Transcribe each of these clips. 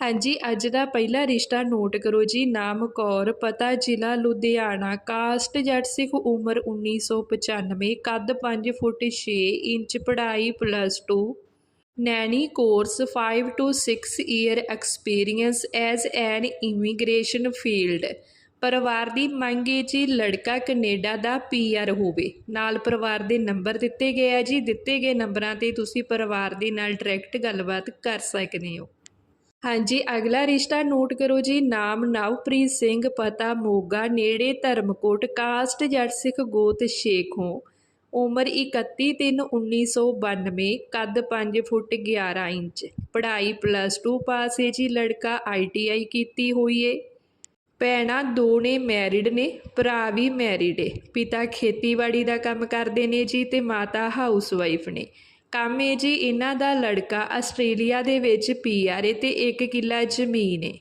ਹਾਂਜੀ, ਅੱਜ ਦਾ ਪਹਿਲਾ ਰਿਸ਼ਤਾ ਨੋਟ ਕਰੋ ਜੀ। ਨਾਮ ਕੌਰ, ਪਤਾ ਜ਼ਿਲ੍ਹਾ ਲੁਧਿਆਣਾ। ਕਾਸਟ ਜੱਟ ਸਿੱਖ ਉਮਰ 1995 ਕੱਦ 5 ਫੁੱਟ 6 ਇੰਚ, ਪੜ੍ਹਾਈ plus 2 nanny course 5 to 6 year experience as an immigration field ਪਰਿਵਾਰ ਦੀ ਮੰਗ ਹੈ ਜੀ ਲੜਕਾ ਕੈਨੇਡਾ ਦਾ ਪੀਆਰ ਹੋਵੇ। ਨਾਲ ਪਰਿਵਾਰ ਦੇ ਨੰਬਰ ਦਿੱਤੇ ਗਏ ਆ ਜੀ। ਦਿੱਤੇ ਗਏ ਨੰਬਰਾਂ ਤੇ ਤੁਸੀਂ ਪਰਿਵਾਰ ਦੇ ਨਾਲ ਡਾਇਰੈਕਟ ਗੱਲਬਾਤ ਕਰ ਸਕਦੇ ਹੋ। ਹਾਂਜੀ, ਅਗਲਾ ਰਿਸ਼ਤਾ ਨੋਟ ਕਰੋ ਜੀ। ਨਾਮ ਨਵਪ੍ਰੀਤ ਸਿੰਘ, ਪਤਾ ਮੋਗਾ, ਨੇੜੇ ਧਰਮਕੋਟ, ਕਾਸਟ ਜੱਟ ਸਿੱਖ ਗੋਤ ਸ਼ੇਖੋਂ ਉਮਰ 31 ਤਿੰਨ 1992 ਕੱਦ 5 ਫੁੱਟ 11 ਇੰਚ। ਪੜ੍ਹਾਈ ਪਲੱਸ 2 ਪਾਸ ਹੈ ਜੀ। ਲੜਕਾ ਆਈਟੀਆਈ ਕੀਤੀ ਹੋਈ ਏ। ਭੈਣਾਂ ਦੋ ਨੇ ਮੈਰਿਡ ਨੇ, ਭਰਾ ਵੀ ਮੈਰਿਡ ਏ। ਪਿਤਾ ਖੇਤੀਬਾੜੀ ਦਾ ਕੰਮ ਕਰਦੇ ਨੇ ਜੀ ਤੇ ਮਾਤਾ ਹਾਊਸਵਾਈਫ ਨੇ। ਕੰਮ ਏ ਜੀ ਇਹਨਾਂ ਦਾ ਲੜਕਾ ਆਸਟ੍ਰੇਲੀਆ ਦੇ ਵਿੱਚ ਪੀਆਰ ਏ ਤੇ 1 ਕਿੱਲਾ ਜ਼ਮੀਨ ਏ।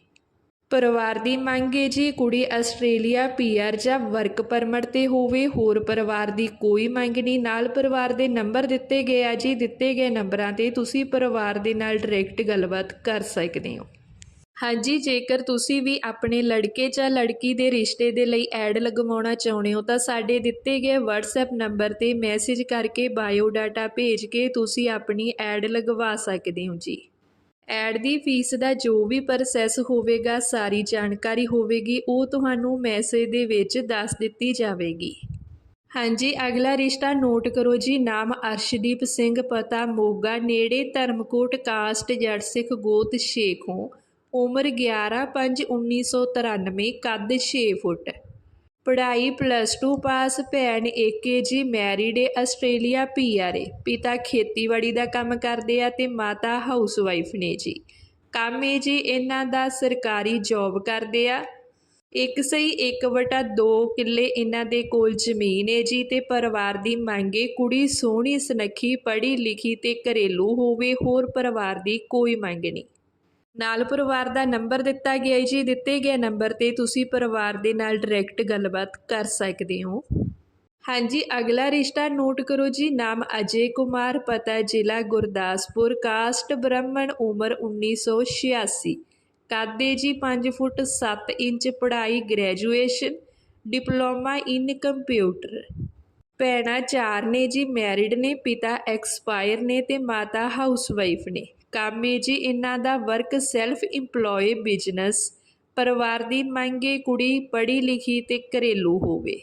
ਪਰਿਵਾਰ ਦੀ ਮੰਗ ਹੈ ਜੀ ਕੁੜੀ ਆਸਟ੍ਰੇਲੀਆ ਪੀਆਰ ਜਾਂ ਵਰਕ ਪਰਮਿਟ ਤੇ ਹੋਵੇ, ਹੋਰ ਪਰਿਵਾਰ ਦੀ ਕੋਈ ਮੰਗ ਨਹੀਂ। ਨਾਲ ਪਰਿਵਾਰ ਦੇ ਨੰਬਰ ਦਿੱਤੇ ਗਏ ਆ ਜੀ, ਦਿੱਤੇ ਗਏ ਨੰਬਰਾਂ ਤੇ ਤੁਸੀਂ ਪਰਿਵਾਰ ਦੇ ਨਾਲ ਡਾਇਰੈਕਟ ਗੱਲਬਾਤ ਕਰ ਸਕਦੇ ਹੋ। ਹਾਂਜੀ, ਜੇਕਰ ਤੁਸੀਂ ਵੀ ਆਪਣੇ ਲੜਕੇ ਜਾਂ ਲੜਕੀ ਦੇ ਰਿਸ਼ਤੇ ਦੇ ਲਈ ਐਡ ਲਗਵਾਉਣਾ ਚਾਹੁੰਦੇ ਹੋ, ਤਾਂ ਸਾਡੇ ਦਿੱਤੇ ਗਏ WhatsApp ਨੰਬਰ ਤੇ ਮੈਸੇਜ ਕਰਕੇ ਬਾਇਓ ਡਾਟਾ ਭੇਜ ਕੇ ਤੁਸੀਂ ਆਪਣੀ ਐਡ ਲਗਵਾ ਸਕਦੇ ਹੋ ਜੀ। ਐਡ ਦੀ ਫੀਸ ਦਾ ਜੋ ਵੀ ਪ੍ਰੋਸੈਸ ਹੋਵੇਗਾ, ਸਾਰੀ ਜਾਣਕਾਰੀ ਹੋਵੇਗੀ, ਉਹ ਤੁਹਾਨੂੰ ਮੈਸੇਜ ਦੇ ਵਿੱਚ ਦੱਸ ਦਿੱਤੀ ਜਾਵੇਗੀ। ਹਾਂਜੀ, ਅਗਲਾ ਰਿਸ਼ਤਾ ਨੋਟ ਕਰੋ ਜੀ, ਨਾਮ ਅਰਸ਼ਦੀਪ ਸਿੰਘ, ਪਤਾ ਮੋਗਾ, ਨੇੜੇ ਧਰਮਕੋਟ, ਕਾਸਟ ਜੜ ਸਿੱਖ ਗੋਤ, ਸ਼ੇਖੋਂ। ਉਮਰ 11/5/1993 ਕੱਦ 6 ਫੁੱਟ। ਪੜ੍ਹਾਈ ਪਲੱਸ 2 ਪਾਸ ਭੈਣ ਏਕੇ ਜੀ ਮੈਰਿਡ ਏ, ਆਸਟ੍ਰੇਲੀਆ ਪੀਆਰ ਏ। ਪਿਤਾ ਖੇਤੀਬਾੜੀ ਦਾ ਕੰਮ ਕਰਦੇ ਆ ਤੇ ਮਾਤਾ ਹਾਊਸਵਾਈਫ ਨੇ ਜੀ। ਕੰਮ ਏ ਜੀ ਇਹਨਾਂ ਦਾ ਸਰਕਾਰੀ ਜੌਬ ਕਰਦੇ ਆ। ਇੱਕ ਸਹੀ 1/2 ਕਿੱਲੇ ਇਹਨਾਂ ਦੇ ਕੋਲ ਜ਼ਮੀਨ ਏ ਜੀ ਤੇ ਪਰਿਵਾਰ ਦੀ ਮੰਗ ਏ, ਕੁੜੀ ਸੋਹਣੀ ਸੁਨੱਖੀ, ਪੜ੍ਹੀ ਲਿਖੀ ਤੇ ਘਰੇਲੂ ਹੋਵੇ, ਹੋਰ ਪਰਿਵਾਰ ਦੀ ਕੋਈ ਮੰਗ ਨਹੀਂ। ਨਾਲ ਪਰਿਵਾਰ ਦਾ ਨੰਬਰ ਦਿੱਤਾ ਗਿਆ ਹੈ ਜੀ, ਦਿੱਤੇ ਗਏ ਨੰਬਰ ਤੇ ਤੁਸੀਂ ਪਰਿਵਾਰ ਦੇ ਨਾਲ ਡਾਇਰੈਕਟ ਗੱਲਬਾਤ ਕਰ ਸਕਦੇ ਹੋ। ਹਾਂਜੀ, ਅਗਲਾ ਰਿਸ਼ਤਾ ਨੋਟ ਕਰੋ ਜੀ, ਨਾਮ ਅਜੇ ਕੁਮਾਰ, ਪਤਾ ਜ਼ਿਲ੍ਹਾ ਗੁਰਦਾਸਪੁਰ ਕਾਸਟ ਬ੍ਰਾਹਮਣ, ਉਮਰ 1986 ਕਾਦੇ ਜੀ 5 ਫੁੱਟ 7 ਇੰਚ ਪੜ੍ਹਾਈ ਗ੍ਰੈਜੂਏਸ਼ਨ ਡਿਪਲੋਮਾ ਇਨ ਕੰਪਿਊਟਰ ਭੈਣਾਂ ਚਾਰ ਨੇ ਜੀ ਮੈਰਿਡ ਨੇ, ਪਿਤਾ ਐਕਸਪਾਇਰ ਨੇ ਤੇ ਮਾਤਾ ਹਾਊਸਵਾਈਫ ਨੇ। ਕੰਮ ਏ ਜੀ, ਇਹਨਾਂ ਦਾ ਵਰਕ ਸੈਲਫ ਇੰਪਲੋਏ ਬਿਜ਼ਨਸ ਪਰਿਵਾਰ ਦੀ ਮੰਗੇ ਕੁੜੀ ਪੜ੍ਹੀ ਲਿਖੀ ਤੇ ਘਰੇਲੂ ਹੋਵੇ।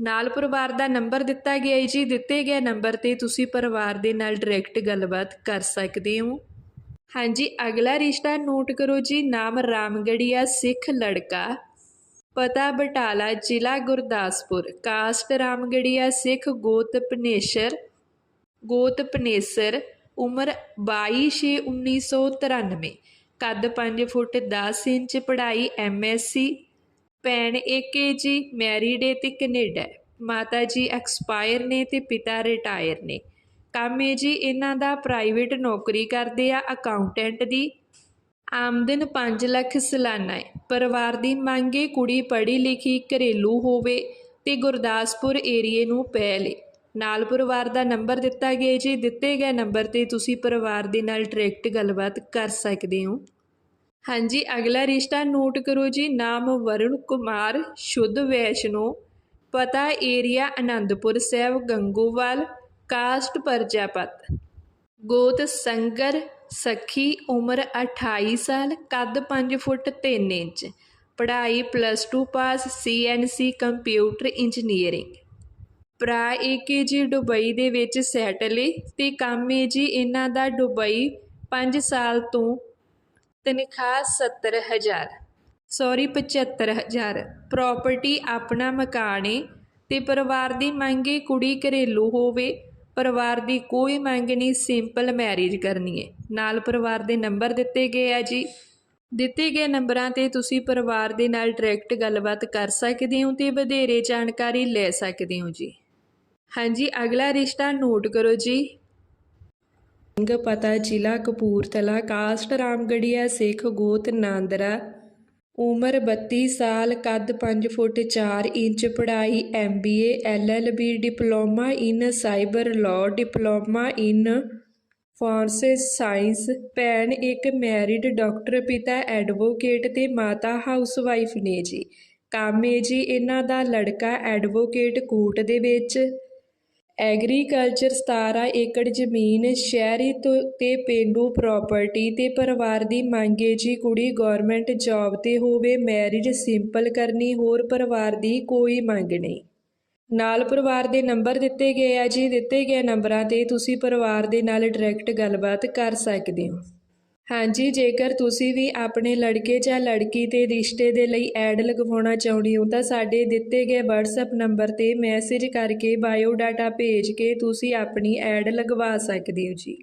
ਨਾਲ ਪਰਿਵਾਰ ਦਾ ਨੰਬਰ ਦਿੱਤਾ ਗਿਆ ਹੈ ਜੀ, ਦਿੱਤੇ ਗਏ ਨੰਬਰ ਤੇ ਤੁਸੀਂ ਪਰਿਵਾਰ ਦੇ ਨਾਲ ਡਾਇਰੈਕਟ ਗੱਲਬਾਤ ਕਰ ਸਕਦੇ ਹੋ। ਹਾਂਜੀ, ਅਗਲਾ ਰਿਸ਼ਤਾ ਨੋਟ ਕਰੋ ਜੀ, ਨਾਮ ਰਾਮਗੜੀਆ, ਸਿੱਖ ਲੜਕਾ, ਪਤਾ ਬਟਾਲਾ, ਜ਼ਿਲ੍ਹਾ ਗੁਰਦਾਸਪੁਰ ਕਾਸਟ ਰਾਮਗੜੀਆ, ਸਿੱਖ ਗੋਤ ਪਨੇਸ਼ਰ ਗੋਤ ਪਨੇਸਰ ਉਮਰ 22/6/1993 ਕੱਦ 5 ਫੁੱਟ 10 ਇੰਚ, ਪੜ੍ਹਾਈ ਐਮਐਸਸੀ ਭੈਣ ਏਕੇ ਜੀ, ਮੈਰਿਡ ਏ ਤੇ ਕੈਨੇਡਾ ਮਾਤਾ ਜੀ ਐਕਸਪਾਇਰ ਨੇ ਤੇ ਪਿਤਾ ਰਿਟਾਇਰ ਨੇ। ਕੰਮ ਏ ਜੀ ਇਹਨਾਂ ਦਾ ਪ੍ਰਾਈਵੇਟ ਨੌਕਰੀ ਕਰਦੇ ਆ, ਅਕਾਊਂਟੈਂਟ ਦੀ। ਆਮਦਨ 5 ਲੱਖ ਸਾਲਾਨਾ ਹੈ ਪਰਿਵਾਰ ਦੀ ਮੰਗ ਮੰਗੇ ਕੁੜੀ ਪੜ੍ਹੀ ਲਿਖੀ ਘਰੇਲੂ ਹੋਵੇ ਤੇ ਗੁਰਦਾਸਪੁਰ ਏਰੀਏ ਨੂੰ ਪੈ ਲੇ ਨਾਲ ਪਰਿਵਾਰ ਦਾ ਨੰਬਰ ਦਿੱਤਾ ਗਿਆ ਜੀ। ਦਿੱਤੇ ਗਏ ਨੰਬਰ ਤੇ ਤੁਸੀਂ ਪਰਿਵਾਰ ਦੇ ਨਾਲ ਡਾਇਰੈਕਟ ਗੱਲਬਾਤ ਕਰ ਸਕਦੇ ਹੋ। ਹਾਂਜੀ, ਅਗਲਾ ਰਿਸ਼ਤਾ ਨੋਟ ਕਰੋ ਜੀ। ਨਾਮ ਵਰੁਣ ਕੁਮਾਰ, ਸ਼ੁੱਧ ਵੈਸ਼ਨੋ, ਪਤਾ ਏਰੀਆ ਆਨੰਦਪੁਰ ਸਾਹਿਬ, ਗੰਗੂਵਾਲ, ਕਾਸਟ ਪ੍ਰਜਾਪਤ। ਗੋਤ ਸੰਗਰ, ਸਖੀ, ਉਮਰ 28 ਸਾਲ, ਕੱਦ 5 ਫੁੱਟ 3 ਇੰਚ। ਪੜ੍ਹਾਈ plus 2 pass CNC computer engineering ਭਰਾ ਏਕੇ ਜੀ ਦੁਬਈ ਦੇ ਵਿੱਚ ਸੈਟਲ ਏ ਅਤੇ ਕੰਮ ਏ ਜੀ ਇਹਨਾਂ ਦਾ ਦੁਬਈ ਪੰਜ ਸਾਲ ਤੋਂ ਤਨਖਾਹ ਸੱਤਰ 70000 ਸੌਰੀ 75000 ਪ੍ਰਾਪਰਟੀ ਆਪਣਾ ਮਕਾਨ ਏ ਅਤੇ ਪਰਿਵਾਰ ਦੀ ਮੰਗ ਏ ਕੁੜੀ ਘਰੇਲੂ ਹੋਵੇ, ਪਰਿਵਾਰ ਦੀ ਕੋਈ ਮੰਗ ਨਹੀਂ ਸਿੰਪਲ ਮੈਰਿਜ ਕਰਨੀ ਏ। ਨਾਲ ਪਰਿਵਾਰ ਦੇ ਨੰਬਰ ਦਿੱਤੇ ਗਏ ਆ ਜੀ। ਦਿੱਤੇ ਗਏ ਨੰਬਰਾਂ ਤੇ ਤੁਸੀਂ ਪਰਿਵਾਰ ਦੇ ਨਾਲ ਡਾਇਰੈਕਟ ਗੱਲਬਾਤ ਕਰ ਸਕਦੇ ਹੋ ਤੇ ਵਧੇਰੇ ਜਾਣਕਾਰੀ ਲੈ ਸਕਦੇ ਹੋ ਜੀ। ਹਾਂਜੀ, ਅਗਲਾ ਰਿਸ਼ਤਾ ਨੋਟ ਕਰੋ ਜੀ। ਸਿੰਘ ਪਤਾ, ਜ਼ਿਲ੍ਹਾ ਕਪੂਰਥਲਾ, ਕਾਸਟ ਰਾਮਗੜੀਆ, ਸਿੱਖ ਗੋਤ, ਨਾਂਦਰਾ। ਉਮਰ 32 ਸਾਲ, ਕੱਦ 5 ਫੁੱਟ 4 ਇੰਚ, ਪੜ੍ਹਾਈ MBA LLB diploma in cyber law, diploma in forensic science. ਭੈਣ ਇੱਕ ਮੈਰਿਡ ਡਾਕਟਰ, ਪਿਤਾ ਐਡਵੋਕੇਟ ਤੇ ਮਾਤਾ ਹਾਊਸਵਾਈਫ ਨੇ ਜੀ। ਕੰਮ ਹੈ ਜੀ, ਇਹਨਾਂ ਦਾ ਲੜਕਾ ਐਡਵੋਕੇਟ ਕੋਰਟ ਦੇ ਵਿੱਚ। ਐਗਰੀਕਲਚਰ 17 ਏਕੜ ਜ਼ਮੀਨ, ਸ਼ਹਿਰੀ ਤੋਂ ਤੇ ਪੇਂਡੂ ਪ੍ਰਾਪਰਟੀ ਤੇ ਪਰਿਵਾਰ ਦੀ ਮੰਗ ਹੈ ਜੀ। ਕੁੜੀ ਗਵਰਨਮੈਂਟ ਜੌਬ ਤੇ ਹੋਵੇ ਮੈਰਿਜ ਸਿੰਪਲ ਕਰਨੀ, ਹੋਰ ਪਰਿਵਾਰ ਦੀ ਕੋਈ ਮੰਗ ਨਹੀਂ। ਨਾਲ ਪਰਿਵਾਰ ਦੇ ਨੰਬਰ ਦਿੱਤੇ ਗਏ ਆ ਜੀ। ਦਿੱਤੇ ਗਏ ਨੰਬਰਾਂ ਤੇ ਤੁਸੀਂ ਪਰਿਵਾਰ ਦੇ ਨਾਲ ਡਾਇਰੈਕਟ ਗੱਲਬਾਤ ਕਰ ਸਕਦੇ ਹੋ। ਹਾਂਜੀ, ਜੇਕਰ ਤੁਸੀਂ ਵੀ ਆਪਣੇ ਲੜਕੇ ਜਾਂ ਲੜਕੀ ਦੇ ਰਿਸ਼ਤੇ ਦੇ ਲਈ ਐਡ ਲਗਵਾਉਣਾ ਚਾਹੁੰਦੇ ਹੋ, ਤਾਂ ਸਾਡੇ ਦਿੱਤੇ ਗਏ WhatsApp ਨੰਬਰ ਤੇ ਮੈਸੇਜ ਕਰਕੇ ਬਾਇਓ ਡਾਟਾ ਭੇਜ ਕੇ ਤੁਸੀਂ ਆਪਣੀ ਐਡ ਲਗਵਾ ਸਕਦੇ ਹੋ ਜੀ।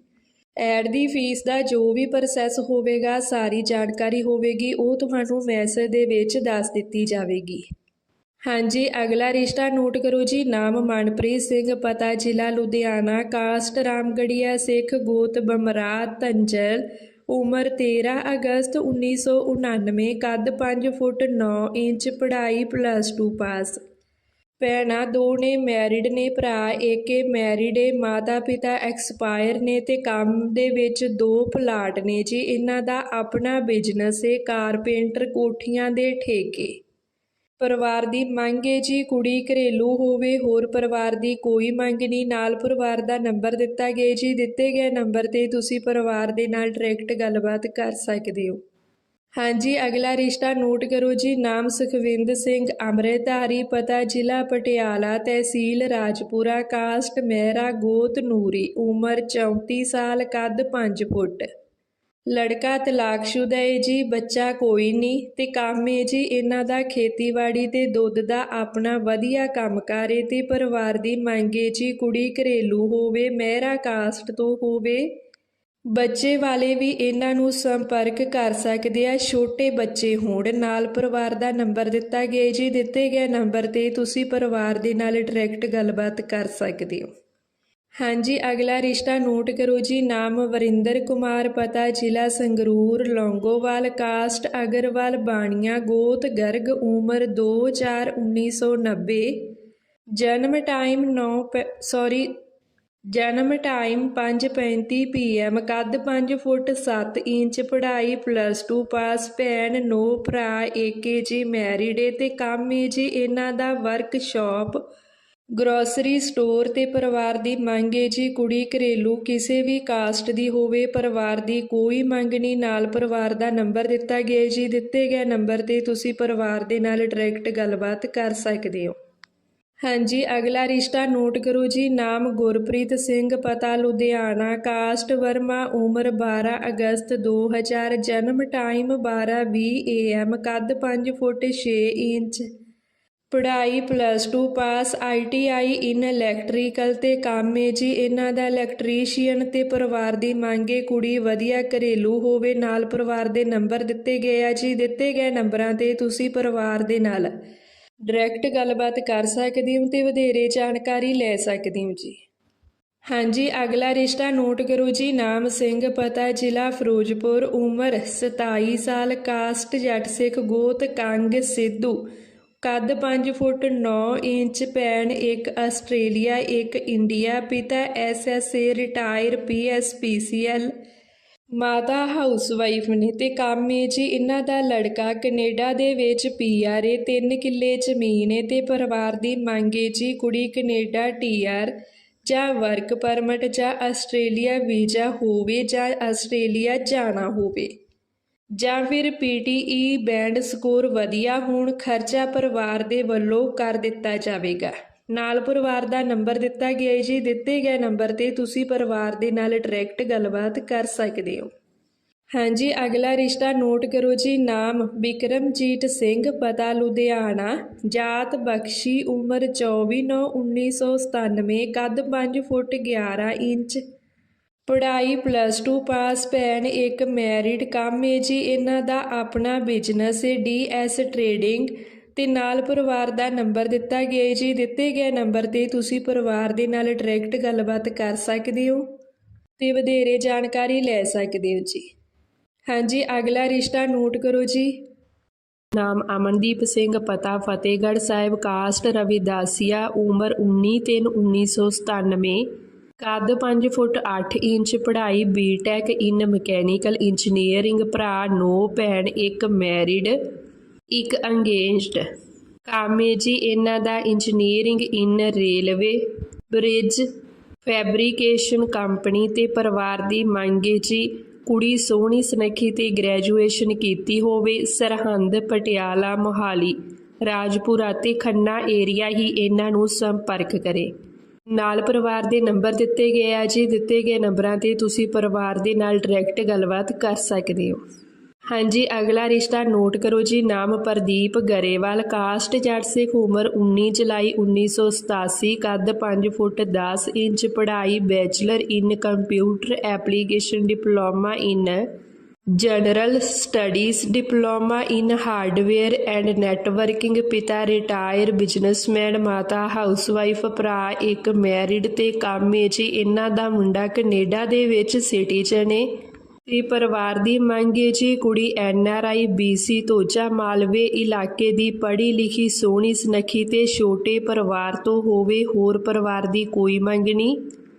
ਐਡ ਦੀ ਫੀਸ ਦਾ ਜੋ ਵੀ ਪ੍ਰੋਸੈਸ ਹੋਵੇਗਾ, ਸਾਰੀ ਜਾਣਕਾਰੀ ਹੋਵੇਗੀ, ਉਹ ਤੁਹਾਨੂੰ ਮੈਸੇਜ ਦੇ ਵਿੱਚ ਦੱਸ ਦਿੱਤੀ ਜਾਵੇਗੀ। ਹਾਂਜੀ, ਅਗਲਾ ਰਿਸ਼ਤਾ ਨੋਟ ਕਰੋ ਜੀ, ਨਾਮ ਮਨਪ੍ਰੀਤ ਸਿੰਘ, ਪਤਾ ਜ਼ਿਲ੍ਹਾ ਲੁਧਿਆਣਾ, ਕਾਸਟ ਰਾਮਗੜੀਆ, ਸਿੱਖ ਗੋਤ ਬਮਰਾ ਤੰਜਲ ਉਮਰ 13 ਅਗਸਤ 1999 ਕੱਦ 5 ਫੁੱਟ 9 ਇੰਚ, ਪੜ੍ਹਾਈ ਪਲੱਸ 2 ਪਾਸ ਭੈਣਾਂ ਦੋ ਨੇ ਮੈਰਿਡ ਨੇ, ਭਰਾ ਏਕੇ ਮੈਰਿਡ ਏ ਮਾਤਾ ਪਿਤਾ ਐਕਸਪਾਇਰ ਨੇ ਤੇ ਕੰਮ ਦੇ ਵਿੱਚ ਦੋ ਪਲਾਟ ਨੇ ਜੀ। ਇਹਨਾਂ ਦਾ ਆਪਣਾ ਬਿਜ਼ਨਸ ਏ ਕਾਰਪੈਂਟਰ ਕੋਠੀਆਂ ਦੇ ਠੇਕੇ। ਪਰਿਵਾਰ ਦੀ ਮੰਗ ਹੈ ਜੀ, ਕੁੜੀ ਘਰੇਲੂ ਹੋਵੇ, ਹੋਰ ਪਰਿਵਾਰ ਦੀ ਕੋਈ ਮੰਗ ਨਹੀਂ। ਨਾਲ ਪਰਿਵਾਰ ਦਾ ਨੰਬਰ ਦਿੱਤਾ ਗਿਆ ਜੀ। ਦਿੱਤੇ ਗਏ ਨੰਬਰ ਤੇ ਤੁਸੀਂ ਪਰਿਵਾਰ ਦੇ ਨਾਲ ਡਾਇਰੈਕਟ ਗੱਲਬਾਤ ਕਰ ਸਕਦੇ ਹੋ। ਹਾਂਜੀ, ਅਗਲਾ ਰਿਸ਼ਤਾ ਨੋਟ ਕਰੋ ਜੀ। ਨਾਮ ਸੁਖਵਿੰਦ ਸਿੰਘ, ਅੰਮ੍ਰਿਤਧਾਰੀ, ਪਤਾ ਜ਼ਿਲ੍ਹਾ ਪਟਿਆਲਾ, ਤਹਿਸੀਲ ਰਾਜਪੁਰਾ, ਕਾਸਟ, ਮਹਿਰਾ, ਗੋਤ ਨੂਰੀ, ਉਮਰ 34 ਸਾਲ, ਕੱਦ 5 ਫੁੱਟ। ਲੜਕਾ ਤਲਾਕਸ਼ੁਦਾ ਏ ਜੀ, ਬੱਚਾ ਕੋਈ ਨਹੀਂ ਤੇ ਕੰਮ ਏ ਜੀ, ਇਹਨਾਂ ਦਾ ਖੇਤੀਬਾੜੀ ਤੇ ਦੁੱਧ ਦਾ ਆਪਣਾ ਵਧੀਆ ਕੰਮਕਾਰ ਹੈ ਤੇ ਪਰਿਵਾਰ ਦੀ ਮੰਗ ਏ ਜੀ, ਕੁੜੀ ਘਰੇਲੂ ਹੋਵੇ, ਮਹਿਰਾ ਕਾਸਟ ਤੋਂ ਹੋਵੇ। ਬੱਚੇ ਵਾਲੇ ਵੀ ਇਹਨਾਂ ਨੂੰ ਸੰਪਰਕ ਕਰ ਸਕਦੇ ਆ, ਛੋਟੇ ਬੱਚੇ ਹੋਣ, ਨਾਲ ਪਰਿਵਾਰ ਦਾ ਨੰਬਰ ਦਿੱਤਾ ਗਿਆ ਜੀ, ਦਿੱਤੇ ਗਏ ਨੰਬਰ ਤੇ ਤੁਸੀਂ ਪਰਿਵਾਰ ਦੇ ਨਾਲ ਡਾਇਰੈਕਟ ਗੱਲਬਾਤ ਕਰ ਸਕਦੇ ਹੋ। ਹਾਂਜੀ, ਅਗਲਾ ਰਿਸ਼ਤਾ ਨੋਟ ਕਰੋ ਜੀ। ਨਾਮ ਵਰਿੰਦਰ ਕੁਮਾਰ, ਪਤਾ ਜ਼ਿਲ੍ਹਾ ਸੰਗਰੂਰ, ਲੌਂਗੋਵਾਲ, ਕਾਸਟ ਅਗਰਵਾਲ, ਬਾਣੀਆਂ, ਗੋਤ, ਗਰਗ, ਉਮਰ 2/4/1990 ਜਨਮ ਟਾਈਮ 9 ਸੌਰੀ, ਜਨਮ ਟਾਈਮ 5:35 ਪੀਐਮ ਕੱਦ 5 ਫੁੱਟ 7 ਇੰਚ, ਪੜ੍ਹਾਈ ਪਲੱਸ 2 ਪਾਸ, ਭੈਣ ਨੋ ਭਰਾ ਏਕੇ ਜੀ, ਮੈਰਿਡ ਏ ਤੇ ਕੰਮ ਏ ਜੀ। ਇਹਨਾਂ ਦਾ ਵਰਕਸ਼ਾਪ ਗਰੋਸਰੀ ਸਟੋਰ ਤੇ ਪਰਿਵਾਰ ਦੀ ਮੰਗ ਹੈ ਜੀ, ਕੁੜੀ ਘਰੇਲੂ ਕਿਸੇ ਵੀ ਕਾਸਟ ਦੀ ਹੋਵੇ, ਪਰਿਵਾਰ ਦੀ ਕੋਈ ਮੰਗ ਨਹੀਂ। ਨਾਲ ਪਰਿਵਾਰ ਦਾ ਨੰਬਰ ਦਿੱਤਾ ਗਿਆ ਜੀ। ਦਿੱਤੇ ਗਏ ਨੰਬਰ ਤੇ ਤੁਸੀਂ ਪਰਿਵਾਰ ਦੇ ਨਾਲ ਡਾਇਰੈਕਟ ਗੱਲਬਾਤ ਕਰ ਸਕਦੇ ਹੋ। ਹਾਂਜੀ, ਅਗਲਾ ਰਿਸ਼ਤਾ ਨੋਟ ਕਰੋ ਜੀ। ਨਾਮ ਗੁਰਪ੍ਰੀਤ ਸਿੰਘ, ਪਤਾ ਲੁਧਿਆਣਾ ਕਾਸਟ ਵਰਮਾ, ਉਮਰ 12 ਅਗਸਤ 2000 ਜਨਮ ਟਾਈਮ 12:20 ਏਐਮ ਕੱਦ 5 ਫੁੱਟ 6 ਇੰਚ। ਪੜ੍ਹਾਈ plus 2 pass ITI in electrical ਤੇ ਕੰਮ ਹੈ ਜੀ। ਇਹਨਾਂ ਦਾ ਇਲੈਕਟ੍ਰੀਸ਼ੀਅਨ ਤੇ ਪਰਿਵਾਰ ਦੀ ਮੰਗੇ ਕੁੜੀ ਵਧੀਆ ਘਰੇਲੂ ਹੋਵੇ, ਨਾਲ ਪਰਿਵਾਰ ਦੇ ਨੰਬਰ ਦਿੱਤੇ ਗਏ ਆ ਜੀ। ਦਿੱਤੇ ਗਏ ਨੰਬਰਾਂ ਤੇ ਤੁਸੀਂ ਪਰਿਵਾਰ ਦੇ ਨਾਲ ਡਾਇਰੈਕਟ ਗੱਲਬਾਤ ਕਰ ਸਕਦੇ ਹੋ ਤੇ ਵਧੇਰੇ ਜਾਣਕਾਰੀ ਲੈ ਸਕਦੇ ਹੋ ਜੀ। ਹਾਂਜੀ, ਅਗਲਾ ਰਿਸ਼ਤਾ ਨੋਟ ਕਰੋ ਜੀ। ਨਾਮ ਸਿੰਘ, ਪਤਾ, ਜ਼ਿਲ੍ਹਾ ਫਿਰੋਜ਼ਪੁਰ, ਉਮਰ 27 ਸਾਲ, ਕਾਸਟ ਜੱਟ ਸਿੱਖ, ਗੋਤ, ਕੰਗ, ਸਿੱਧੂ। ਕੱਦ 5 ਫੁੱਟ 9 ਇੰਚ ਭੈਣ ਇੱਕ ਆਸਟ੍ਰੇਲੀਆ, ਇੱਕ ਇੰਡੀਆ, ਪਿਤਾ ਐਸਐਸਏ ਰਿਟਾਇਰ ਪੀਐਸਪੀਸੀਐਲ ਮਾਤਾ ਹਾਊਸਵਾਈਫ ਨੇ ਤੇ ਕੰਮ ਹੈ ਜੀ ਇਹਨਾਂ ਦਾ ਲੜਕਾ ਕੈਨੇਡਾ ਦੇ ਵਿੱਚ ਪੀਆਰ ਏ, ਤਿੰਨ ਕਿੱਲੇ ਜ਼ਮੀਨ ਏ ਤੇ ਪਰਿਵਾਰ ਦੀ ਮੰਗ ਏ ਜੀ ਕੁੜੀ ਕੈਨੇਡਾ ਟੀਆਰ ਜਾਂ ਵਰਕ ਪਰਮਿਟ ਜਾਂ ਆਸਟ੍ਰੇਲੀਆ ਵੀਜ਼ਾ ਹੋਵੇ ਜਾਂ ਆਸਟ੍ਰੇਲੀਆ ਜਾਣਾ ਹੋਵੇ। ਜਾਂ ਫਿਰ ਪੀਟੀਈ ਬੈਂਡ ਸਕੋਰ ਵਧੀਆ ਹੋਣ, ਖਰਚਾ ਪਰਿਵਾਰ ਦੇ ਵੱਲੋਂ ਕਰ ਦਿੱਤਾ ਜਾਵੇਗਾ। ਨਾਲ ਪਰਿਵਾਰ ਦਾ ਨੰਬਰ ਦਿੱਤਾ ਗਿਆ ਹੈ ਜੀ। ਦਿੱਤੇ ਗਏ ਨੰਬਰ ਤੇ ਤੁਸੀਂ ਪਰਿਵਾਰ ਦੇ ਨਾਲ ਡਾਇਰੈਕਟ ਗੱਲਬਾਤ ਕਰ ਸਕਦੇ ਹੋ। ਹਾਂਜੀ, ਅਗਲਾ ਰਿਸ਼ਤਾ ਨੋਟ ਕਰੋ ਜੀ। ਨਾਮ ਬਿਕਰਮਜੀਤ ਸਿੰਘ, ਪਤਾ ਲੁਧਿਆਣਾ। ਜਾਤ ਬਖਸ਼ੀ ਉਮਰ 24/9/1997 ਕੱਦ 5 ਫੁੱਟ 11 ਇੰਚ। ਪੜ੍ਹਾਈ ਪਲੱਸ 2 ਪਾਸ ਭੈਣ, ਇੱਕ ਮੈਰਿਡ ਕੰਮ ਹੈ ਜੀ, ਇਹਨਾਂ ਦਾ ਆਪਣਾ ਬਿਜ਼ਨਸ ਹੈ ਡੀਐਸ ਟਰੇਡਿੰਗ ਤੇ ਨਾਲ ਪਰਿਵਾਰ ਦਾ ਨੰਬਰ ਦਿੱਤਾ ਗਿਆ ਹੈ ਜੀ। ਦਿੱਤੇ ਗਏ ਨੰਬਰ ਤੇ ਤੁਸੀਂ ਪਰਿਵਾਰ ਦੇ ਨਾਲ ਡਾਇਰੈਕਟ ਗੱਲਬਾਤ ਕਰ ਸਕਦੇ ਹੋ ਤੇ ਵਧੇਰੇ ਜਾਣਕਾਰੀ ਲੈ ਸਕਦੇ ਹੋ ਜੀ। ਹਾਂਜੀ, ਅਗਲਾ ਰਿਸ਼ਤਾ ਨੋਟ ਕਰੋ ਜੀ। ਨਾਮ ਅਮਨਦੀਪ ਸਿੰਘ, ਪਤਾ ਫਤਿਹਗੜ੍ਹ ਸਾਹਿਬ, ਕਾਸਟ ਰਵਿਦਾਸੀਆ ਉਮਰ 19 ਤਿੰਨ 1997 ਕੱਦ 5 ਫੁੱਟ 8 ਇੰਚ, ਪੜ੍ਹਾਈ ਬੀਟੈਕ ਇਨ ਮਕੈਨੀਕਲ ਇੰਜੀਨੀਅਰਿੰਗ ਭਰਾ ਨੋ ਭੈਣ, ਇੱਕ ਮੈਰਿਡ ਇੱਕ ਅੰਗੇਜਡ ਕਾਮੇ ਜੀ ਇਹਨਾਂ ਦਾ engineering in railway bridge fabrication company ਤੇ ਪਰਿਵਾਰ ਦੀ ਮੰਗੇ ਜੀ। ਕੁੜੀ ਸੋਹਣੀ, ਸੁਨੱਖੀ ਤੇ ਗ੍ਰੈਜੂਏਸ਼ਨ ਕੀਤੀ ਹੋਵੇ, ਸਰਹੰਦ, ਪਟਿਆਲਾ, ਮੋਹਾਲੀ, ਰਾਜਪੁਰਾ ਤੇ ਖੰਨਾ ਏਰੀਆ ਹੀ ਇਹਨਾਂ ਨੂੰ ਸੰਪਰਕ ਕਰੇ। ਨਾਲ ਪਰਿਵਾਰ ਦੇ ਨੰਬਰ ਦਿੱਤੇ ਗਏ ਆ ਜੀ। ਦਿੱਤੇ ਗਏ ਨੰਬਰਾਂ ਤੇ ਤੁਸੀਂ ਪਰਿਵਾਰ ਦੇ ਨਾਲ ਡਾਇਰੈਕਟ ਗੱਲਬਾਤ ਕਰ ਸਕਦੇ ਹੋ। ਹਾਂਜੀ, ਅਗਲਾ ਰਿਸ਼ਤਾ ਨੋਟ ਕਰੋ ਜੀ। ਨਾਮ ਪ੍ਰਦੀਪ ਗਰੇਵਾਲ, ਕਾਸਟ ਜੱਟ ਸਿੱਖ ਉਮਰ 19 ਜੁਲਾਈ 1987 ਕੱਦ 5 ਫੁੱਟ 10 ਇੰਚ, ਪੜ੍ਹਾਈ bachelor in computer application diploma in general studies diploma in hardware and networking ਪਿਤਾ ਰਿਟਾਇਰ ਬਿਜ਼ਨਸਮੈਨ ਮਾਤਾ ਹਾਊਸਵਾਈਫ ਭਰਾ ਇੱਕ ਮੈਰਿਡ ਤੇ ਕਾਮੇ ਜੀ ਇਹਨਾਂ ਦਾ ਮੁੰਡਾ ਕੈਨੇਡਾ ਦੇ ਵਿੱਚ ਸਿਟੀਜ਼ਨ ਏ। ਤੇ ਪਰਿਵਾਰ ਦੀ ਮੰਗ ਏ ਜੀ, ਕੁੜੀ ਐਨ ਆਰ ਆਈ ਬੀਸੀ ਤੋਜਾ ਮਾਲਵੇ ਇਲਾਕੇ ਦੀ ਪੜ੍ਹੀ ਲਿਖੀ ਸੋਹਣੀ ਸੁਨੱਖੀ ਤੇ ਛੋਟੇ ਪਰਿਵਾਰ ਤੋਂ ਹੋਵੇ ਹੋਰ ਪਰਿਵਾਰ ਦੀ ਕੋਈ ਮੰਗ ਨਹੀਂ।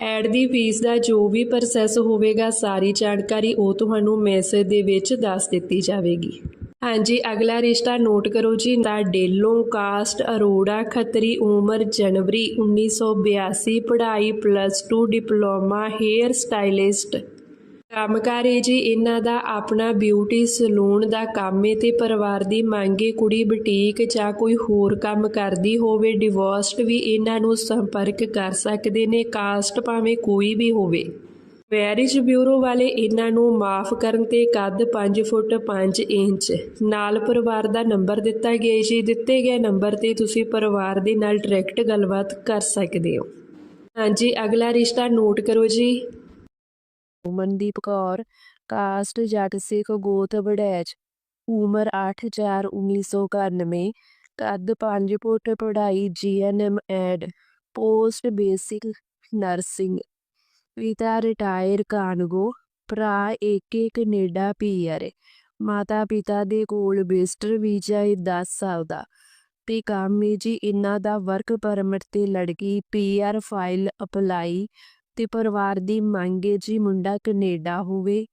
ਐਡ ਦੀ ਫੀਸ ਦਾ ਜੋ ਵੀ ਪ੍ਰੋਸੈਸ ਹੋਵੇਗਾ, ਸਾਰੀ ਜਾਣਕਾਰੀ ਉਹ ਤੁਹਾਨੂੰ ਮੈਸੇਜ ਦੇ ਵਿੱਚ ਦੱਸ ਦਿੱਤੀ ਜਾਵੇਗੀ। ਹਾਂਜੀ, ਅਗਲਾ ਰਿਸ਼ਤਾ ਨੋਟ ਕਰੋ ਜੀ। ਦਾ ਡੇਲੋਂ ਕਾਸਟ, ਅਰੋੜਾ, ਖੱਤਰੀ, ਉਮਰ, ਜਨਵਰੀ 1982 ਪੜ੍ਹਾਈ ਪਲੱਸ 2 ਡਿਪਲੋਮਾ, ਹੇਅਰ ਸਟਾਈਲਿਸਟ। ਕੰਮਕਾਰੀ ਜੀ, ਇਹਨਾਂ ਦਾ ਆਪਣਾ ਬਿਊਟੀ ਸਲੂਨ ਦਾ ਕੰਮ ਏ ਤੇ ਪਰਿਵਾਰ ਦੀ ਮੰਗੇ ਕੁੜੀ ਬੁਟੀਕ ਜਾਂ ਕੋਈ ਹੋਰ ਕੰਮ ਕਰਦੀ ਹੋਵੇ ਡਿਵੋਰਸਡ ਵੀ ਇਹਨਾਂ ਨੂੰ ਸੰਪਰਕ ਕਰ ਸਕਦੇ ਨੇ ਕਾਸਟ ਭਾਵੇਂ ਕੋਈ ਵੀ ਹੋਵੇ। ਮੈਰਿਜ ਬਿਊਰੋ ਵਾਲੇ ਇਹਨਾਂ ਨੂੰ ਮਾਫ ਕਰਨ ਤੇ ਕੱਦ 5 ਫੁੱਟ 5 ਇੰਚ। ਨਾਲ ਪਰਿਵਾਰ ਦਾ ਨੰਬਰ ਦਿੱਤਾ ਗਿਆ ਜੀ, ਦਿੱਤੇ ਗਏ ਨੰਬਰ ਤੇ ਤੁਸੀਂ ਪਰਿਵਾਰ ਦੇ ਨਾਲ ਡਾਇਰੈਕਟ ਗੱਲਬਾਤ ਕਰ ਸਕਦੇ ਹੋ। ਹਾਂਜੀ, ਅਗਲਾ ਰਿਸ਼ਤਾ ਨੋਟ ਕਰੋ ਜੀ। ਮਨਦੀਪ ਕੌਰ, ਕਾਸਟ ਜੱਟ ਸਿੱਖ ਗੋਤ ਵੜੈਚ, ਉਮਰ 8/4/1991 ਕੱਦ 5 ਫੁੱਟ ਪੜ੍ਹਾਈ GNM add, post basic nursing, ਪਿਤਾ ਰਿਟਾਇਰ ਕਾਨਗੋ, ਭਰਾ ਏਕੇ ਕੈਨੇਡਾ ਪੀਆਰ ਮਾਤਾ ਪਿਤਾ ਦੇ ਕੋਲ ਵਿਜ਼ਟਰ ਵੀਜ਼ਾ ਹੈ 10 ਸਾਲ ਦਾ, ਤੇ ਕਾਮੇ ਜੀ ਇਹਨਾਂ ਦਾ ਵਰਕ ਪਰਮਿਟ ਤੇ ਲੜਕੀ ਪੀਆਰ ਫਾਈਲ ਅਪਲਾਈ ਤੇ ਪਰਿਵਾਰ ਦੀ ਮੰਗ ਹੈ ਜੀ ਮੁੰਡਾ ਕੈਨੇਡਾ ਹੋਵੇ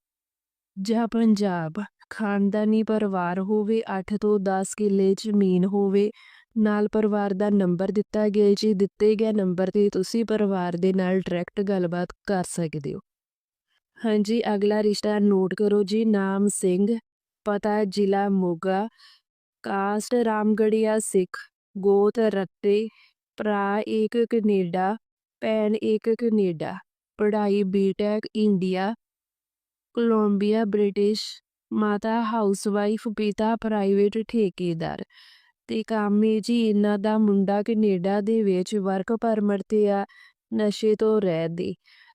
ਜਾਂ ਪੰਜਾਬ। ਖਾਨਦਾਨੀ ਪਰਿਵਾਰ ਹੋਵੇ 8 ਤੋਂ 10 ਕਿੱਲੇ ਜ਼ਮੀਨ ਹੋਵੇ, ਨਾਲ ਪਰਿਵਾਰ ਦਾ ਨੰਬਰ ਦਿੱਤਾ ਗਿਆ ਜੀ। ਦਿੱਤੇ ਗਏ ਨੰਬਰ ਤੇ ਤੁਸੀਂ ਪਰਿਵਾਰ ਦੇ ਨਾਲ ਡਾਇਰੈਕਟ ਗੱਲਬਾਤ ਕਰ ਸਕਦੇ ਹੋ। ਹਾਂਜੀ, ਅਗਲਾ ਰਿਸ਼ਤਾ ਨੋਟ ਕਰੋ ਜੀ, ਨਾਮ ਸਿੰਘ, ਪਤਾ ਜ਼ਿਲ੍ਹਾ ਮੋਗਾ, ਕਾਸਟ ਰਾਮਗੜੀਆ ਸਿੱਖ, ਗੋਤ ਰੱਤੇ, ਭਰਾ ਇੱਕ ਕੈਨੇਡਾ ਭੈਣ ਇੱਕ ਕੈਨੇਡਾ, ਪੜ੍ਹਾਈ ਬੀਟੈਕ ਇੰਡੀਆ, ਕੋਲੰਬੀਆ, ਬ੍ਰਿਟਿਸ਼, ਮਾਤਾ ਹਾਊਸਵਾਈਫ, ਪਿਤਾ ਪ੍ਰਾਈਵੇਟ ਠੇਕੇਦਾਰ। ਤੇ ਕਾਮੇ ਜੀ ਇਹਨਾਂ ਦਾ ਮੁੰਡਾ ਕੈਨੇਡਾ ਦੇ ਵਿੱਚ ਵਰਕ ਪਰਮਿਟ ਤੇ ਆ, ਨਸ਼ੇ ਤੋਂ ਰਹਿਤ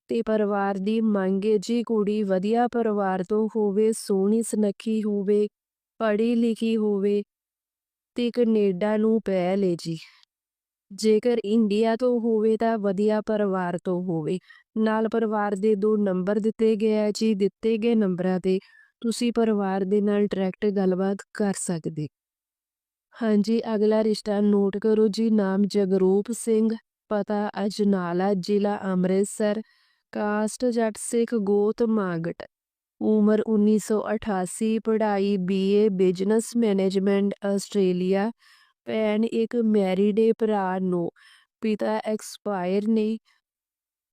ਤੇ ਪਰਿਵਾਰ ਦੀ ਮੰਗ ਹੈ ਜੀ ਕੁੜੀ ਵਧੀਆ ਪਰਿਵਾਰ ਤੋਂ ਹੋਵੇ, ਸੋਹਣੀ ਸੁਨੱਖੀ ਹੋਵੇ, ਪੜ੍ਹੀ ਲਿਖੀ ਹੋਵੇ, ਤੇ ਕੈਨੇਡਾ ਨੂੰ ਪੈ ਲੈ ਜੀ। ਜੇਕਰ ਇੰਡੀਆ ਤੋਂ ਹੋਵੇ ਤਾਂ ਵਧੀਆ ਪਰਿਵਾਰ ਤੋਂ ਹੋਵੇ। ਨਾਲ ਪਰਿਵਾਰ ਦੇ ਦੋ ਨੰਬਰ ਦਿੱਤੇ ਗਏ ਆ, ਜੀ ਦਿੱਤੇ ਗਏ ਨੰਬਰਾਂ ਤੇ ਤੁਸੀਂ ਪਰਿਵਾਰ ਦੇ ਨਾਲ ਡਾਇਰੈਕਟ ਗੱਲਬਾਤ ਕਰ ਸਕਦੇ। ਹਾਂਜੀ, ਅਗਲਾ ਰਿਸ਼ਤਾ ਨੋਟ ਕਰੋ ਜੀ, ਨਾਮ ਜਗਰੂਪ ਸਿੰਘ, ਪਤਾ ਅਜਨਾਲਾ, ਜ਼ਿਲ੍ਹਾ ਅੰਮ੍ਰਿਤਸਰ, ਕਾਸਟ ਜੱਟ ਸਿੱਖ ਗੋਤ ਮਾਗਟ, ਉਮਰ 1988 ਪੜ੍ਹਾਈ ਬੀਏ ਬਿਜ਼ਨਸ ਮੈਨੇਜਮੈਂਟ ਆਸਟ੍ਰੇਲੀਆ ਭੈਣ ਇੱਕ ਮੈਰਿਡ ਏ ਭਰਾ ਨੂੰ ਪਿਤਾ ਐਕਸਪਾਇਰ ਨੇ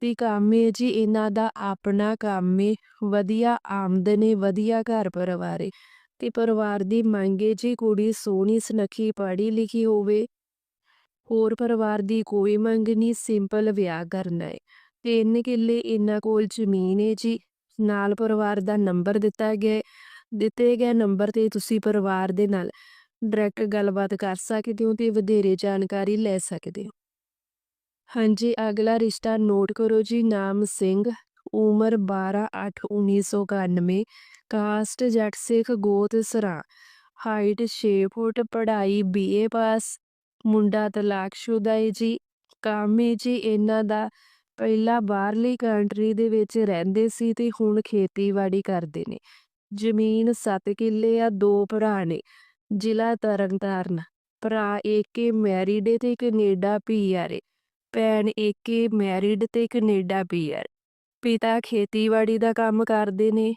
ਤੇ ਕੰਮ ਏ ਜੀ ਇਹਨਾਂ ਦਾ ਆਪਣਾ ਕੰਮ ਏ, ਵਧੀਆ ਆਮਦਨ ਏ, ਵਧੀਆ ਘਰ ਪਰਿਵਾਰ ਏ। ਤੇ ਪਰਿਵਾਰ ਦੀ ਮੰਗ ਏ ਜੀ ਕੁੜੀ ਸੋਹਣੀ, ਸੁਨੱਖੀ, ਪੜ੍ਹੀ ਲਿਖੀ ਹੋਵੇ। ਹੋਰ ਪਰਿਵਾਰ ਦੀ ਕੋਈ ਮੰਗ ਨਹੀਂ, ਸਿੰਪਲ ਵਿਆਹ ਕਰਨਾ ਏ। ਤਿੰਨ ਕਿੱਲੇ ਇਹਨਾਂ ਕੋਲ ਜ਼ਮੀਨ ਏ ਜੀ। ਨਾਲ ਪਰਿਵਾਰ ਦਾ ਨੰਬਰ ਦਿੱਤਾ ਗਿਆ ਦਿੱਤੇ ਗਏ ਨੰਬਰ ਤੇ ਤੁਸੀਂ ਪਰਿਵਾਰ ਦੇ ਨਾਲ ਡਾਇਰੈਕਟ ਗੱਲਬਾਤ ਕਰ ਸਕਦੇ ਹੋ ਤੇ ਵਧੇਰੇ ਜਾਣਕਾਰੀ ਲੈ ਸਕਦੇ ਹੋ। ਹਾਂਜੀ, ਅਗਲਾ ਰਿਸ਼ਤਾ ਨੋਟ ਕਰੋ ਜੀ, ਨਾਮ ਸਿੰਘ, ਉਮਰ 12/8/1991 ਕਾਸਟ ਜੱਟ ਸਿੱਖ ਗੋਤ ਸਰਾਂ, ਹਾਈਟ 6 ਫੁੱਟ, ਪੜ੍ਹਾਈ ਬੀਏ ਪਾਸ, ਮੁੰਡਾ ਤਲਾਕਸ਼ੁਦਾ ਹੈ ਜੀ, ਕੰਮ ਹੈ ਜੀ, ਇਹਨਾਂ ਦਾ ਪਹਿਲਾਂ ਬਾਹਰਲੀ ਕੰਟਰੀ ਦੇ ਵਿੱਚ ਰਹਿੰਦੇ ਸੀ ਤੇ ਹੁਣ ਖੇਤੀਬਾੜੀ ਕਰਦੇ ਨੇ। ਜ਼ਮੀਨ 7 ਕਿੱਲੇ ਆ, ਦੋ ਭਰਾ ਨੇ। ਜ਼ਿਲ੍ਹਾ ਤਰਨਤਾਰਨ। ਭਰਾ ਏਕੇ ਮੈਰਿਡ ਏ ਤੇ ਕੈਨੇਡਾ ਪੀਆਰ ਏ। ਭੈਣ ਏਕੇ ਮੈਰਿਡ ਤੇ ਕੈਨੇਡਾ ਪੀਆਰ। ਪਿਤਾ ਖੇਤੀਬਾੜੀ ਦਾ ਕੰਮ ਕਰਦੇ ਨੇ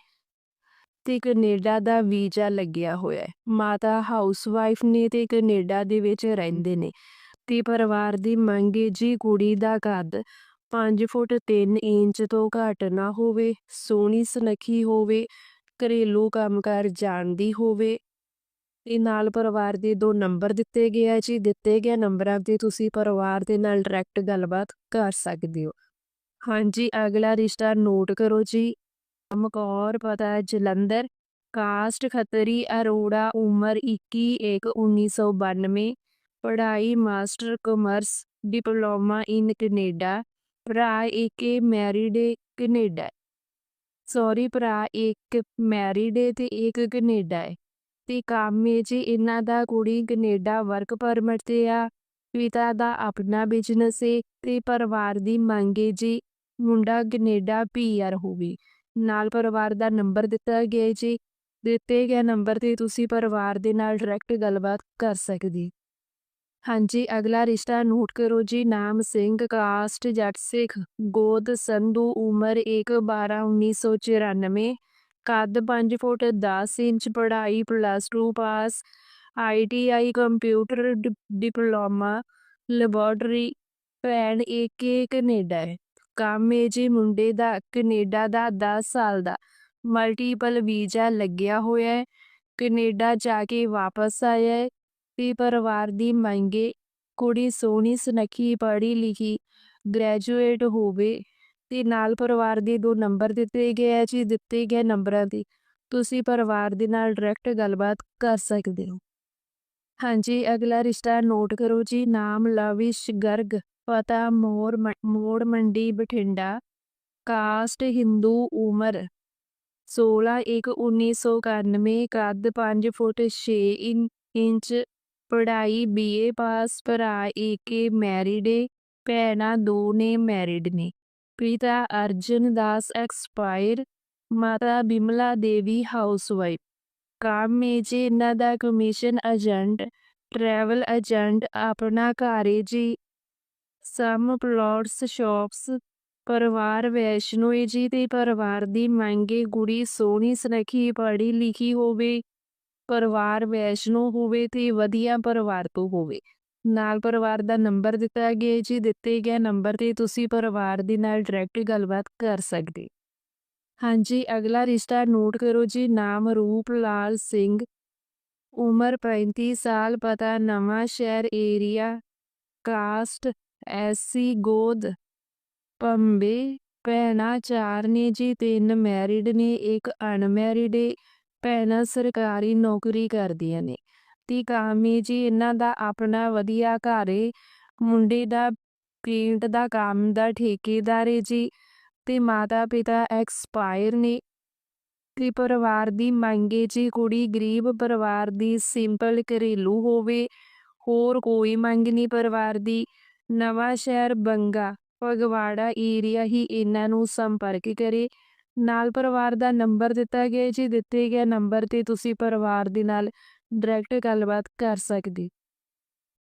ਤੇ ਕੈਨੇਡਾ ਦਾ ਵੀਜ਼ਾ ਲੱਗਿਆ ਹੋਇਆ ਹੈ ਮਾਤਾ ਹਾਊਸਵਾਈਫ ਨੇ ਤੇ ਕੈਨੇਡਾ ਦੇ ਵਿੱਚ ਰਹਿੰਦੇ ਨੇ ਤੇ ਪਰਿਵਾਰ ਦੀ ਮੰਗ ਏ ਜੀ ਕੁੜੀ ਦਾ ਕੱਦ 5 ਫੁੱਟ 3 ਇੰਚ ਤੋਂ ਘੱਟ ਨਾ ਹੋਵੇ, ਸੋਹਣੀ ਸੁਨੱਖੀ ਹੋਵੇ, ਘਰੇਲੂ ਕੰਮਕਾਰ ਜਾਣਦੀ ਹੋਵੇ ਤੇ ਨਾਲ ਪਰਿਵਾਰ ਦੇ ਦੋ ਨੰਬਰ ਦਿੱਤੇ ਗਏ ਆ ਜੀ। ਦਿੱਤੇ ਗਏ ਨੰਬਰਾਂ ਤੇ ਤੁਸੀਂ ਪਰਿਵਾਰ ਦੇ ਨਾਲ ਡਾਇਰੈਕਟ ਗੱਲਬਾਤ ਕਰ ਸਕਦੇ ਹੋ। ਹਾਂਜੀ, ਅਗਲਾ ਰਿਸ਼ਤਾ ਨੋਟ ਕਰੋ ਜੀ। ਮਕੌਰ ਪਤਾ, ਜਲੰਧਰ। ਕਾਸਟ ਖੱਤਰੀ, ਅਰੋੜਾ, ਉਮਰ 21 1 1992 ਪੜ੍ਹਾਈ, master commerce, diploma in Canada. ਭਰਾ ਏਕੇ ਮੈਰਿਡ ਏ, ਕੈਨੇਡਾ। ਸੌਰੀ, ਭਰਾ ਇੱਕ ਮੈਰਿਡ ਏ ਤੇ ਇੱਕ ਕੈਨੇਡਾ ਹੈ ਤੇ ਕੰਮ ਏ ਜੀ ਇਹਨਾਂ ਦਾ ਕੁੜੀ ਕੈਨੇਡਾ ਵਰਕ ਪਰਮਿਟ ਤੇ ਆ, ਪਿਤਾ ਦਾ ਆਪਣਾ ਬਿਜ਼ਨਸ ਏ ਤੇ ਪਰਿਵਾਰ ਦੀ ਮੰਗ ਏ ਜੀ ਮੁੰਡਾ ਕੈਨੇਡਾ ਪੀਆਰ ਹੋਵੇ। ਨਾਲ ਪਰਿਵਾਰ ਦਾ ਨੰਬਰ ਦਿੱਤਾ ਗਿਆ ਜੀ, ਦਿੱਤੇ ਗਏ ਨੰਬਰ ਤੇ ਤੁਸੀਂ ਪਰਿਵਾਰ ਦੇ ਨਾਲ ਡਾਇਰੈਕਟ ਗੱਲਬਾਤ ਕਰ ਸਕਦੇ। ਹਾਂਜੀ, ਅਗਲਾ ਰਿਸ਼ਤਾ ਨੋਟ ਕਰੋ ਜੀ, ਨਾਮ ਸਿੰਘ, ਕਾਸਟ, ਜੱਟ ਸਿੱਖ, ਗੋਦ, ਸੰਧੂ, ਉਮਰ 1 12 1994 ਕੱਦ 5 ਫੁੱਟ 10 ਇੰਚ, ਪੜ੍ਹਾਈ plus 2 pass ITI computer diploma laboratory ਭੈਣ ਏਕੇ ਕੈਨੇਡਾ ਹੈ ਕੰਮ ਏ ਜੀ ਮੁੰਡੇ ਦਾ, ਕੈਨੇਡਾ ਦਾ 10 ਸਾਲ ਦਾ। ਮਲਟੀਪਲ ਵੀਜ਼ਾ ਲੱਗਿਆ ਹੋਇਆ ਹੈ ਕੈਨੇਡਾ ਜਾ ਕੇ ਵਾਪਸ ਆਇਆ ਹੈ ਤੇ ਪਰਿਵਾਰ ਦੀ ਮੰਗੇ ਕੁੜੀ ਸੋਹਣੀ, ਸੁਨੱਖੀ ਪੜ੍ਹੀ ਲਿਖੀ ਗ੍ਰੈਜੂਏਟ ਹੋਵੇ। ਤੇ ਨਾਲ ਪਰਿਵਾਰ ਦੇ ਦੋ ਨੰਬਰ ਦਿੱਤੇ ਗਏ ਆ ਜੀ ਦਿੱਤੇ ਗਏ ਨੰਬਰਾਂ ਦੀ। ਤੁਸੀਂ ਪਰਿਵਾਰ ਦੇ ਨਾਲ ਡਾਇਰੈਕਟ ਗੱਲਬਾਤ ਕਰ ਸਕਦੇ ਹੋ। ਹਾਂਜੀ, ਅਗਲਾ ਰਿਸ਼ਤਾ ਨੋਟ ਕਰੋ ਜੀ। ਨਾਮ ਲਵਿਸ਼ ਗਰਗ, ਪਤਾ ਮੋਰ ਮੋੜ ਮੰਡੀ, ਬਠਿੰਡਾ। ਕਾਸਟ ਹਿੰਦੂ ਉਮਰ 16 1 1991 ਕੱਦ 5 ਫੁੱਟ 6 ਇੰਚ। ਪੜ੍ਹਾਈ ਬੀਏ ਪਾਸ ਭਰਾ ਏਕੇ ਮੈਰਿਡ ਏ, ਭੈਣਾਂ ਦੋ ਨੇ ਮੈਰਿਡ ਨੇ। ਪਿਤਾ ਅਰਜਨ ਦਾਸ ਐਕਸਪਾਇਰ, ਮਾਤਾ ਬਿਮਲਾ ਦੇਵੀ ਹਾਊਸਵਾਈਫ। ਕੰਮ ਏ ਜੀ ਇਹਨਾਂ ਦਾ ਕਮਿਸ਼ਨ ਏਜੰਟ, ਟਰੈਵਲ ਏਜੰਟ ਆਪਣਾ ਘਰ ਏ ਸਮ ਪਲਾਟਸ, ਸ਼ਾਪਸ, ਪਰਿਵਾਰ ਵੈਸ਼ਨੋ ਏ ਜੀ ਤੇ ਪਰਿਵਾਰ ਦੀ ਮੰਗੇ ਗੁੜੀ ਸੋਹਣੀ ਸੁਨੱਖੀ ਪੜ੍ਹੀ ਲਿਖੀ ਹੋਵੇ, ਪਰਿਵਾਰ ਵੈਸ਼ਨੋ ਹੋਵੇ ਤੇ ਵਧੀਆ ਪਰਿਵਾਰ ਤੋਂ ਹੋਵੇ। ਨਾਲ ਪਰਿਵਾਰ ਦਾ ਨੰਬਰ ਦਿੱਤਾ ਗਿਆ ਜੀ, ਦਿੱਤੇ ਗਏ ਨੰਬਰ ਤੇ ਤੁਸੀਂ ਪਰਿਵਾਰ ਦੇ ਨਾਲ ਡਾਇਰੈਕਟ ਗੱਲਬਾਤ ਕਰ ਸਕਦੇ। ਹਾਂਜੀ, ਅਗਲਾ ਰਿਸ਼ਤਾ ਨੋਟ ਕਰੋ ਜੀ, ਨਾਮ ਰੂਪ ਲਾਲ ਸਿੰਘ, ਉਮਰ 35 ਸਾਲ, ਪਤਾ ਨਵਾਂ ਸ਼ਹਿਰ ਏਰੀਆ ਕਾਸਟ ਐਸੀ ਗੋਦ, ਪੰਬੇ, ਭੈਣਾਂ ਚਾਰ ਨੇ ਜੀ, ਤਿੰਨ ਮੈਰਿਡ ਨੇ, ਇੱਕ ਅਨਮੈਰਿਡ ਏ, ਭੈਣਾਂ ਸਰਕਾਰੀ ਨੌਕਰੀ ਕਰਦੀਆਂ ਨੇ। ਤੇ ਕਾਮੀ ਜੀ, ਇਹਨਾਂ ਦਾ ਆਪਣਾ ਵਧੀਆ ਘਰ ਏ। ਮੁੰਡੇ ਦਾ ਪੇਂਟ ਦਾ ਕੰਮ ਦਾ ਠੇਕੇਦਾਰ ਏ ਜੀ ਤੇ ਮਾਤਾ ਪਿਤਾ ਐਕਸਪਾਇਰ ਨੇ। ਤੇ ਪਰਿਵਾਰ ਦੀ ਮੰਗੇ ਜੀ, ਕੁੜੀ ਗਰੀਬ ਪਰਿਵਾਰ ਦੀ ਸਿੰਪਲ ਘਰੇਲੂ ਹੋਵੇ। ਹੋਰ ਕੋਈ ਮੰਗ ਨਹੀਂ ਪਰਿਵਾਰ ਦੀ। ਨਵਾਂ ਸ਼ਹਿਰ ਬੰਗਾ, ਫਗਵਾੜਾ ਏਰੀਆ ਹੀ ਇਹਨਾਂ ਨੂੰ ਸੰਪਰਕ ਕਰੇ। ਨਾਲ ਪਰਿਵਾਰ ਦਾ ਨੰਬਰ ਦਿੱਤਾ ਗਿਆ ਜੀ, ਦਿੱਤੇ ਗਏ ਨੰਬਰ ਤੇ ਤੁਸੀਂ ਪਰਿਵਾਰ ਦੇ ਨਾਲ ਡਾਇਰੈਕਟ ਗੱਲਬਾਤ ਕਰ ਸਕਦੀ।